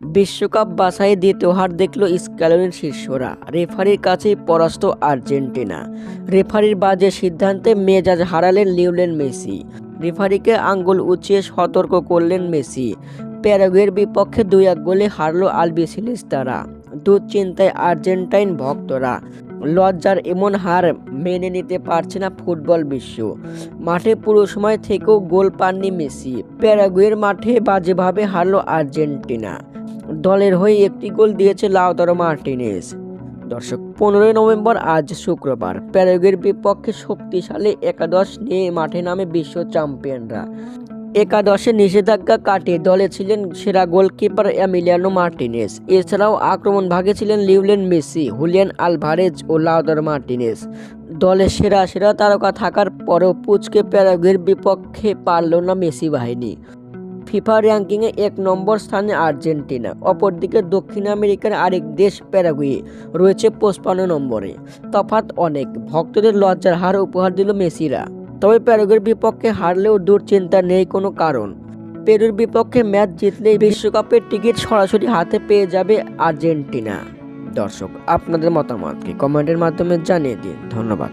বিশ্বকাপ বাছাই দ্বিতীয় হার দেখল স্ক্যালোনির শিষ্যরা। রেফারির কাছেই পরাস্ত আর্জেন্টিনা। রেফারির বাজে সিদ্ধান্তে মেজাজ হারালেন লিওনেল মেসি। রেফারিকে আঙ্গুল উঁচিয়ে সতর্ক করলেন মেসি। প্যারাগুয়ের বিপক্ষে দুই এক গোলে হারলো আলবিসিলিস তারা। দুশ্চিন্তায় আর্জেন্টাইন ভক্তরা। লজ্জার এমন হার মেনে নিতে পারছে না ফুটবল বিশ্ব। মাঠে পুরো সময় থেকেও গোল পাননি মেসি। প্যারাগুয়ের মাঠে বাজেভাবে হারলো আর্জেন্টিনা। দলের হয়ে একটি গোল দিয়েছে লাউতারো মার্টিনেস দর্শক, পনেরোই নভেম্বর, আজ শুক্রবার। প্যারাগুয়ের বিপক্ষে শক্তিশালী একাদশ নিয়ে মাঠে নামে বিশ্ব চ্যাম্পিয়নরা। একাদশে নিষেধাজ্ঞা কাটিয়ে দলে ছিলেন সেরা গোলকিপার অ্যামিলিয়ানো মার্টিনেস এছাড়াও আক্রমণ ভাগে ছিলেন লিউলেন মেসি, হুলিয়ান আলভারেজ ও লাউদার মার্টিনেস দলে সেরা সেরা তারকা থাকার পরেও পুচকে প্যারাগুয়ের বিপক্ষে পারল না মেসি বাহিনী। ফিফা র্যাঙ্কিংয়ে এক নম্বর স্থানে আর্জেন্টিনা, অপরদিকে দক্ষিণ আমেরিকার আরেক দেশ প্যারাগুয়ে, রয়েছে পঁচপান্ন নম্বরে। তফাৎ অনেক, ভক্তদের লজ্জার হার উপহার দিল মেসিরা। তবে প্যারাগুয়ের বিপক্ষে হারলেও দুশ্চিন্তা নেই কোনো কারণ। পেরুর বিপক্ষে ম্যাচ জিতলেই বিশ্বকাপের টিকিট সরাসরি হাতে পেয়ে যাবে আর্জেন্টিনা। দর্শক, আপনাদের মতামতকে কমেন্টের মাধ্যমে জানিয়ে দিন। ধন্যবাদ।